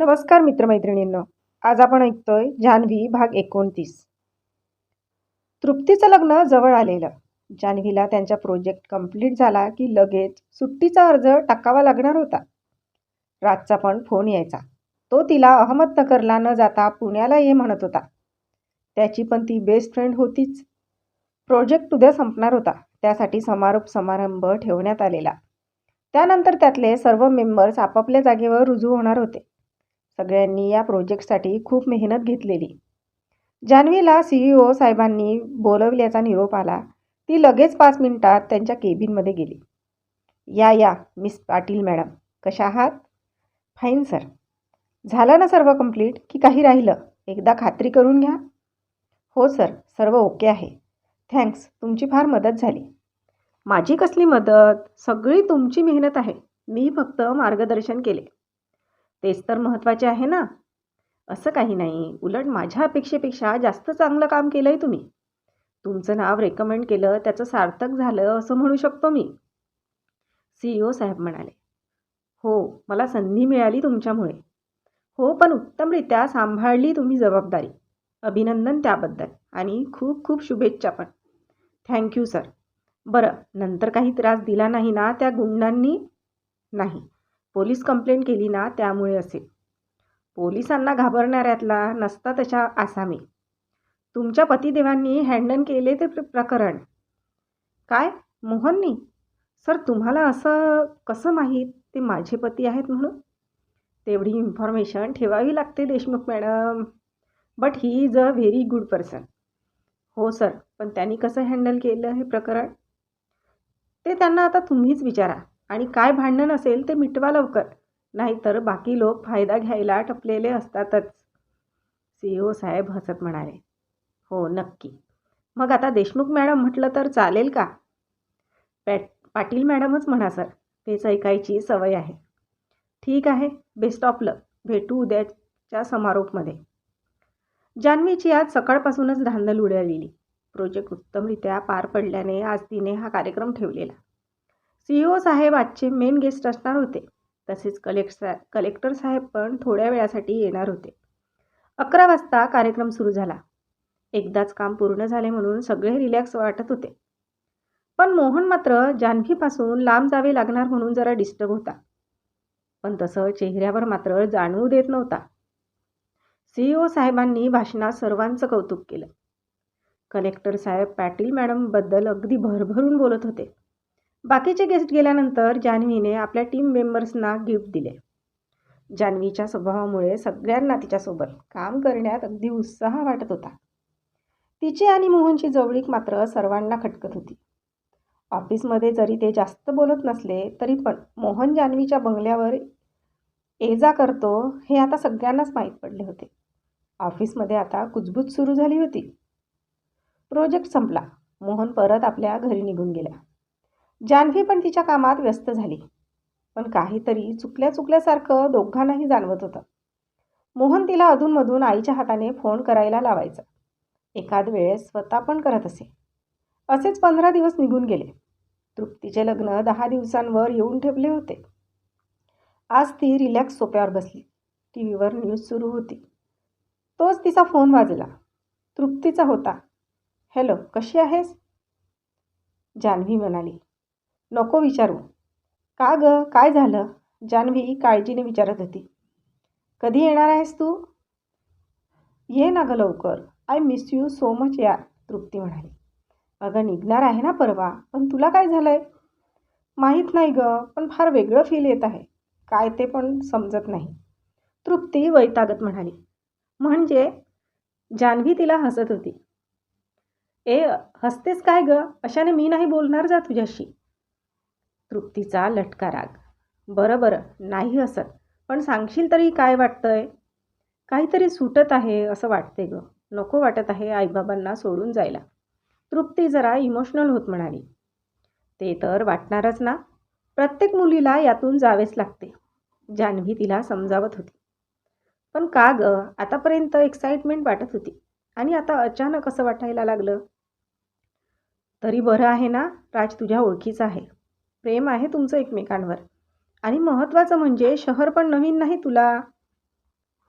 नमस्कार मित्रमैत्रिणींनो आज आपण ऐकतोय जान्हवी भाग एकोणतीस. तृप्तीचं लग्न जवळ आलेलं. जान्हवीला त्यांचा प्रोजेक्ट कंप्लीट झाला की लगेच सुट्टीचा अर्ज टाकावा लागणार होता. रातचा पण फोन यायचा. तो तिला अहमदनगरला न जाता पुण्याला ये म्हणत होता. त्याची पण ती बेस्ट फ्रेंड होतीच. प्रोजेक्ट उद्या संपणार होता. त्यासाठी समारोप समारंभ ठेवण्यात आलेला. त्यानंतर त्यातले सर्व मेंबर्स आपापल्या जागेवर रुजू होणार होते. सगळ्यांनी या प्रोजेक्टसाठी खूप मेहनत घेतलेली. जान्हवीला सी ई ओ साहेबांनी बोलवल्याचा निरोप आला. ती लगेच पाच मिनिटात त्यांच्या केबिनमध्ये गेली. या या मिस पाटील मॅडम कशा आहात? फाईन सर झालं ना सर्व कंप्लीट की काही राहिलं? एकदा खात्री करून घ्या. हो सर सर्व ओके आहे. थँक्स तुमची फार मदत झाली. माझी कसली मदत? सगळी तुमची मेहनत आहे. मी फक्त मार्गदर्शन केले. तेच तर महत्त्वाचे आहे ना. असं काही नाही. उलट माझ्या अपेक्षेपेक्षा जास्त चांगलं काम केलं आहे तुम्ही. तुमचं नाव रेकमेंड केलं त्याचं सार्थक झालं असं म्हणू शकतो मी. सी ई ओ साहेब म्हणाले. हो मला संधी मिळाली तुमच्यामुळे. हो पण उत्तमरित्या सांभाळली तुम्ही जबाबदारी. अभिनंदन त्याबद्दल आणि खूप खूप शुभेच्छा पण. थँक्यू सर बरं नंतर काही त्रास दिला नाही ना त्या गुंडांनी? नाही. पोलीस कंप्लेंट केली ना त्यामुळे असेल. पोलिसांना घाबरणाऱ्यातला नसता तशा आसामी. तुमच्या पतिदेवांनी हँडल केले ते प्र प्रकरण. काय? मोहननी? सर तुम्हाला असं कसं माहीत? ते माझे पती आहेत म्हणून. तेवढी इन्फॉर्मेशन ठेवावी लागते Deshmukh madam but he is a very good person हो सर पण त्यांनी कसं हँडल केलं हे प्रकरण? ते त्यांना आता तुम्हीच विचारा. आणि काय भांडण असेल ते मिटवा लवकर. नाहीतर बाकी लोक फायदा घ्यायला टपलेले असतातच. सी ओ साहेब हसत म्हणाले. हो नक्की. मग आता देशमुख मॅडम म्हटलं तर चालेल का? पॅट पाटील मॅडमच म्हणा सर. तेच ऐकायची सवय आहे. ठीक आहे बेस्ट ऑफ लक भेटू उद्याच्या समारोपमध्ये. जान्हवीची आज सकाळपासूनच धांदल उडालेली. प्रोजेक्ट उत्तमरित्या पार पडल्याने आज तिने हा कार्यक्रम ठेवलेला. सी ओ साहेब आजचे मेन गेस्ट असणार होते. तसेच कलेक्ट कलेक्टर साहेब पण थोड्या वेळासाठी येणार होते. अकरा वाजता कार्यक्रम सुरू झाला. एकदाच काम पूर्ण झाले म्हणून सगळे रिलॅक्स वाटत होते. पण मोहन मात्र जान्हवीपासून लांब जावे लागणार म्हणून जरा डिस्टर्ब होता. पण तसं चेहऱ्यावर मात्र जाणवू देत नव्हता. सी ओ साहेबांनी भाषणात सर्वांचं कौतुक केलं. कलेक्टर साहेब पाटील मॅडमबद्दल अगदी भरभरून बोलत होते. बाकीचे गेस्ट गेल्यानंतर जान्हवीने आपल्या टीम मेंबर्सना गिफ्ट दिले. जान्हवीच्या स्वभावामुळे सगळ्यांना तिच्यासोबत काम करण्यात अगदी उत्साह वाटत होता. तिची आणि मोहनची जवळीक मात्र सर्वांना खटकत होती. ऑफिसमध्ये जरी ते जास्त बोलत नसले तरी पण मोहन जान्हवीच्या बंगल्यावर ये जा करतो हे आता सगळ्यांनाच माहीत पडले होते. ऑफिसमध्ये आता कुजबूज सुरू झाली होती. प्रोजेक्ट संपला. मोहन परत आपल्या घरी निघून गेला. जान्हवी पण तिच्या कामात व्यस्त झाली. पण काहीतरी चुकल्या चुकल्यासारखं दोघांनाही जाणवत होतं. मोहन तिला अधूनमधून आईच्या हाताने फोन करायला लावायचा. एखाद वेळेस स्वतः पण करत असे. असेच पंधरा दिवस निघून गेले. तृप्तीचे लग्न दहा दिवसांवर येऊन ठेवले होते. आज ती रिलॅक्स सोप्यावर बसली. टी व्हीवर न्यूज सुरू होती. तोच तिचा फोन वाजला. तृप्तीचा होता. हॅलो कशी आहेस? जान्हवी म्हणाली. नको विचारू. का ग? काय झालं? जान्हवी काळजीने विचारत होती. कधी येणार आहेस तू? ये ना ग लवकर. I miss you so much यार तृप्ती म्हणाली. अगं निघणार आहे ना परवा पण तुला काय झालं आहे माहीत नाही ग पण फार वेगळं फील येत आहे. काय ते पण समजत नाही. तृप्ती वैतागत म्हणाली. म्हणजे? जान्हवी तिला हसत होती. ए हसतेस काय ग? अशाने मी नाही बोलणार जा तुझ्याशी. तृप्तीचा लटका राग. बरं बरं नाही हसत. पण सांगशील तरी काय वाटतंय? काहीतरी सुटत आहे असं वाटते ग. नको वाटत आहे आईबाबांना सोडून जायला. तृप्ती जरा इमोशनल होत म्हणाली. ते तर वाटणारच ना. प्रत्येक मुलीला यातून जावेच लागते. जान्हवी तिला समजावत होती. पण का ग? आतापर्यंत एक्साइटमेंट वाटत होती. आणि आता अचानक असं वाटायला लागलं. तरी बरं आहे ना? राज तुझ्या ओळखीचा आहे. प्रेम आहे तुमचं एकमेकांवर. आणि महत्त्वाचं म्हणजे शहर पण नवीन नाही तुला.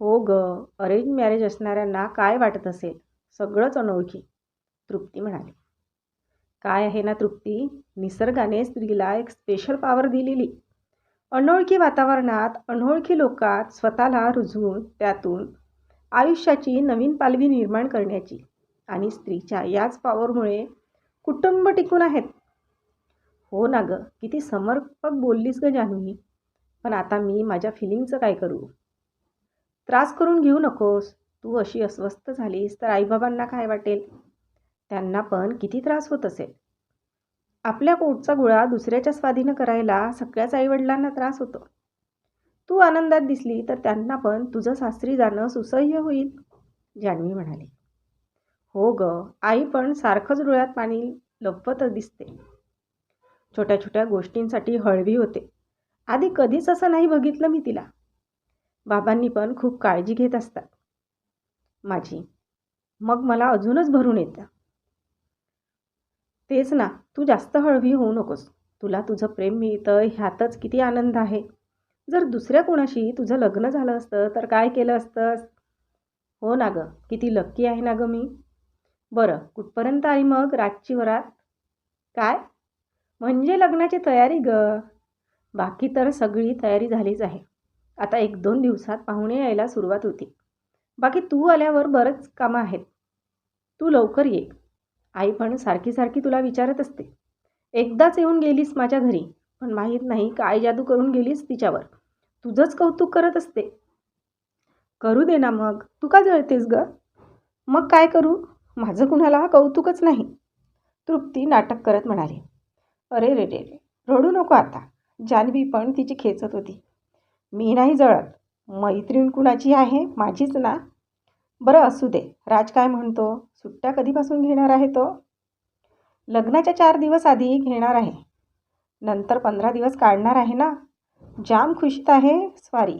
हो ग अरेंज मॅरेज असणाऱ्यांना काय वाटत असेल? सगळंच अनोळखी. तृप्ती म्हणाली. काय आहे ना तृप्ती? निसर्गाने स्त्रीला एक स्पेशल पॉवर दिलेली. अनोळखी वातावरणात अनोळखी लोकात स्वतःला रुजवून त्यातून आयुष्याची नवीन पालवी निर्माण करण्याची आणि स्त्रीच्या याच पॉवरमुळे कुटुंब टिकून आहेत. हो ना गं किती समर्पक बोललीस ग जान्हवी पण आता मी माझ्या फिलिंगचं काय करू? त्रास करून घेऊ नकोस. तू अशी अस्वस्थ झालीस तर आईबाबांना काय वाटेल? त्यांना पण किती त्रास होत असेल? आपल्या पोटचा गोळा दुसऱ्याच्या स्वाधीनं करायला सगळ्याच आईवडिलांना त्रास होतो. तू आनंदात दिसली तर त्यांना पण तुझं सासरी जाणं सुसह्य होईल जान्हवी म्हणाली. हो ग आई पण सारखंच डोळ्यात पाणी लपवतच दिसते. छोट्या छोट्या गोष्टींसाठी हळवी होते. आधी कधीच असं नाही बघितलं मी तिला. बाबांनी पण खूप काळजी घेत असतात. माझी मग मला अजूनच भरून येतं तेच ना तू जास्त हळवी होऊ नकोस. तुला तुझं प्रेम मिळतं ह्यातच किती आनंद आहे. जर दुसऱ्या कोणाशी तुझं लग्न झालं असतं तर काय केलं असतंस? हो ना गं किती लक्की आहे ना गं मी. बरं कुठपर्यंत आली मग रातची वरात? काय? म्हणजे लग्नाची तयारी ग. बाकी तर सगळी तयारी झालीच आहे. आता एक दोन दिवसात पाहुणे यायला सुरुवात होती. बाकी तू आल्यावर बरंच कामं आहेत. तू लवकर ये. आई पण सारखी सारखी तुला विचारत असते. एकदाच येऊन गेलीस माझ्या घरी पण माहीत नाही काय जादू करून गेलीस तिच्यावर. तुझंच कौतुक करत असते. करू दे ना मग. तू का जळतेस ग? मग काय करू? माझं कुणाला कौतुकच नाही. तृप्ती नाटक करत म्हणाली. अरे रे रे रे रडू नको आता. जान्हवी पण तिची खेचत होती. मी नाही जळत. मैत्रीण कुणाची आहे? माझीच ना. बरं असू दे. राज काय म्हणतो? सुट्ट्या कधीपासून घेणार आहे तो? लग्नाच्या चार दिवस आधी घेणार आहे. नंतर पंधरा दिवस काढणार आहे ना? जाम खुशीत आहे स्वारी.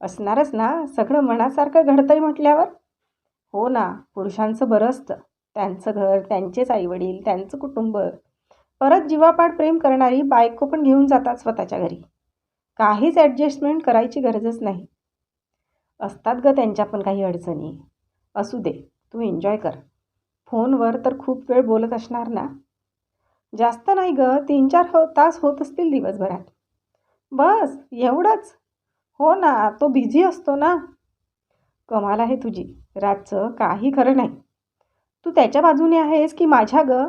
असणारच ना? सगळं मनासारखं घडतंय म्हटल्यावर? हो ना पुरुषांचं बरं असतं. त्यांचं घर त्यांचेच आईवडील त्यांचं कुटुंब. परत जीवापाड प्रेम करणारी बायको पण घेऊन जातात स्वतःच्या घरी. काहीच ॲडजस्टमेंट करायची गरजच नाही. असतात ग त्यांच्या पण काही अडचणी. असू दे तू एन्जॉय कर. फोनवर तर खूप वेळ बोलत असणार ना? जास्त नाही ग तीन चार हो तास होत असतील दिवसभरात. बस एवढंच. हो ना तो बिझी असतो ना? कमाल आहे तुझी. रातचं काही खरं नाही. तू त्याच्या बाजूने आहेस की माझ्या ग?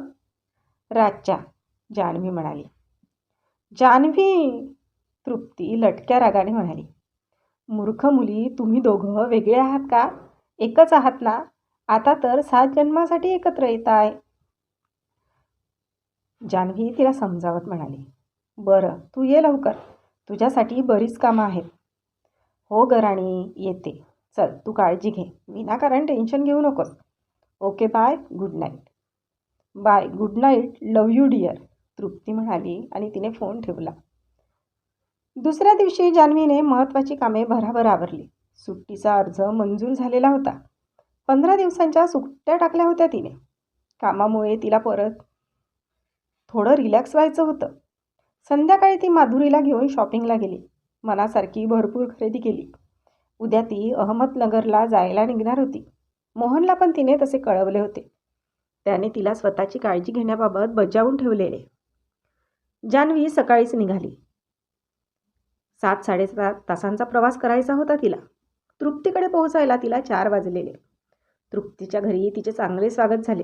रातच्या. जान्हवी म्हणाली. जान्हवी तृप्ती लटक्या रागाने म्हणाली. मूर्ख मुली तुम्ही दोघं वेगळे आहात का? एकच आहात ना? आता तर सात जन्मासाठी एकत्र येत आहे जान्हवी तिला समजावत म्हणाली. बरं तू ये लवकर. तुझ्यासाठी बरीच कामं आहेत. हो ग राणी येते. चल तू काळजी घे. विनाकारण टेन्शन घेऊ नकोस. Okay bye. Good night. Bye. Good night. Love you dear. Trupti म्हणाली आणि तिने फोन ठेवला. दुसऱ्या दिवशी जान्हवीने महत्त्वाची कामे भराभर आवरली. सुट्टीचा अर्ज मंजूर झालेला होता. पंधरा दिवसांच्या सुट्ट्या टाकल्या होत्या तिने. कामामुळे तिला परत थोडं रिलॅक्स व्हायचं होतं. संध्याकाळी ती माधुरीला घेऊन शॉपिंगला गेली. मनासारखी भरपूर खरेदी केली. उद्या ती अहमदनगरला जायला निघणार होती. मोहनला पण तिने तसे कळवले होते. त्याने तिला स्वतःची काळजी घेण्याबाबत बजावून ठेवलेले. जान्हवी सकाळीच निघाली. सात साडेसात तासांचा प्रवास करायचा होता तिला. तृप्तीकडे पोहोचायला तिला चार वाजलेले. तृप्तीच्या घरी तिचे चांगले स्वागत झाले.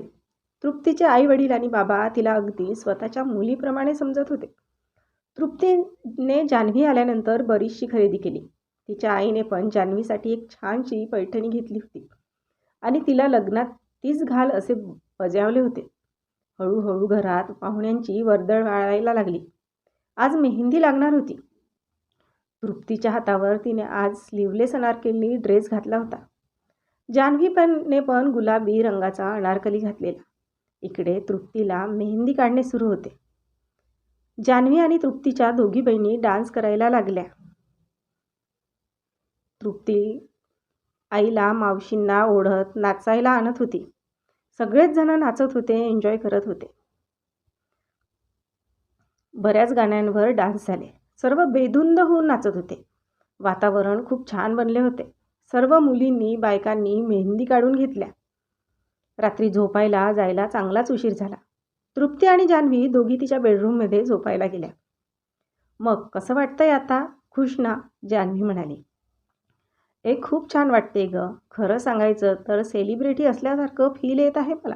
तृप्तीचे आई वडील आणि बाबा तिला अगदी स्वतःच्या मुलीप्रमाणे समजत होते. तृप्तीने जान्हवी आल्यानंतर बरीचशी खरेदी केली. तिच्या आईने पण जान्हवीसाठी एक छानशी पैठणी घेतली होती. आणि तिला लग्नात तीच घाल असे बजावले होते. हळूहळू घरात पाहुण्यांची वर्दळ वाळायला लागली. आज मेहंदी लागणार होती. तृप्तीच्या हातावर तिने आज स्लीवलेस अनारकली ड्रेस घातला होता. जान्हवी पणने पण गुलाबी रंगाचा अनारकली घातलेला. इकडे तृप्तीला मेहंदी काढणे सुरू होते. जान्हवी आणि तृप्तीच्या दोघी बहिणी डान्स करायला लागल्या. तृप्ती आईला मावशींना ओढत नाचायला आणत होती. सगळेच जण नाचत होते एन्जॉय करत होते. बऱ्याच गाण्यांवर डान्स झाले. सर्व बेधुंद होऊन नाचत होते. वातावरण खूप छान बनले होते. सर्व मुलींनी बायकांनी मेहंदी काढून घेतल्या. रात्री झोपायला जायला चांगलाच उशीर झाला. तृप्ती आणि जान्हवी दोघी तिच्या बेडरूममध्ये झोपायला गेल्या. मग कसं वाटतंय आता? खुश ना? जान्हवी म्हणाली. हे खूप छान वाटते ग. खरं सांगायचं तर सेलिब्रिटी असल्यासारखं फील येत आहे मला.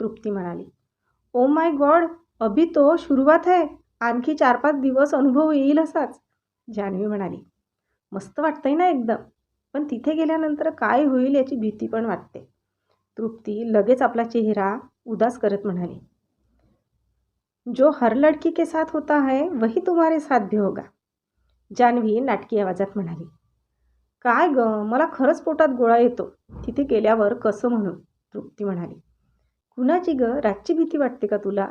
तृप्ती म्हणाली. ओ माय गॉड अभि तो सुरुवात आहे आणखी चार पाच दिवस अनुभव येईल असाच. जान्हवी म्हणाली. मस्त वाटतंय ना एकदम. पण तिथे गेल्यानंतर काय होईल याची भीती पण वाटते. तृप्ती लगेच आपला चेहरा उदास करत म्हणाली. जो हर लड़की के साथ होता है वही तुम्हारे साथ भी होगा. जान्हवी नाटकी आवाजात म्हणाली. काय ग? मला खरंच पोटात गोळा येतो. तिथे गेल्यावर कसं म्हणून तृप्ती म्हणाली. कुणाची ग? रातची भीती वाटते का तुला?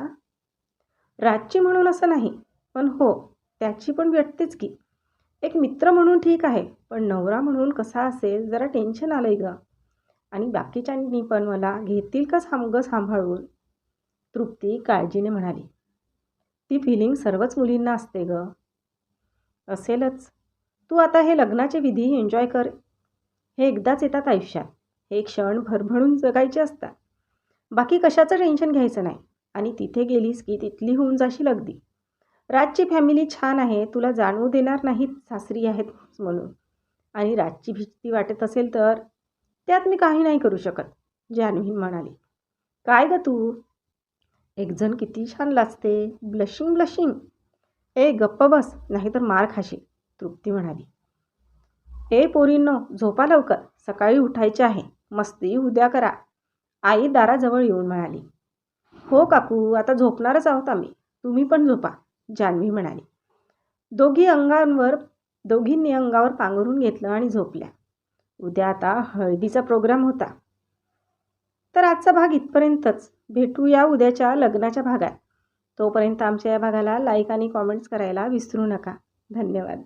रातची म्हणून असं नाही पण हो त्याची पण वाटतेच की. एक मित्र म्हणून ठीक आहे पण नवरा म्हणून कसा असेल? जरा टेन्शन आलं आहे ग. आणि बाकीच्यांनी पण मला घेतील का सांग सांभाळून? तृप्ती काळजीने म्हणाली. ती फिलिंग सर्वच मुलींना असते ग. असेलच. तू आता हे लग्नाचे विधी एन्जॉय कर. हे एकदाच येतात आयुष्यात. हे क्षण भरभरून जगायचे असतात. बाकी कशाचं टेन्शन घ्यायचं नाही. आणि तिथे गेलीस की तिथली होऊन जाशील अगदी. राजची फॅमिली छान आहे तुला जाणवू देणार नाहीत सासरी आहेत म्हणून. आणि राजची भीती वाटत असेल तर त्यात मी काही नाही करू शकत जान्हवी म्हणाली. काय ग तू? एकजण किती छान लाचते ब्लशिंग ब्लशिंग. ए गप्प बस नाहीतर मार खाशील. तृप्ती म्हणाली. ए पोरींनो झोपा लवकर. सकाळी उठायचे आहे. मस्ती उद्या करा. आई दाराजवळ येऊन म्हणाली. हो काकू आता झोपणारच आहोत आम्ही. तुम्ही पण झोपा जान्हवी म्हणाली. दोघी अंगांवर दोघींनी अंगावर पांघरून घेतलं आणि झोपल्या. उद्या आता हळदीचा प्रोग्राम होता. तर आजचा भाग इथपर्यंतच. भेटूया उद्याच्या लग्नाच्या भागात. तोपर्यंत आमच्या या भागाला लाईक आणि कॉमेंट्स करायला विसरू नका. धन्यवाद.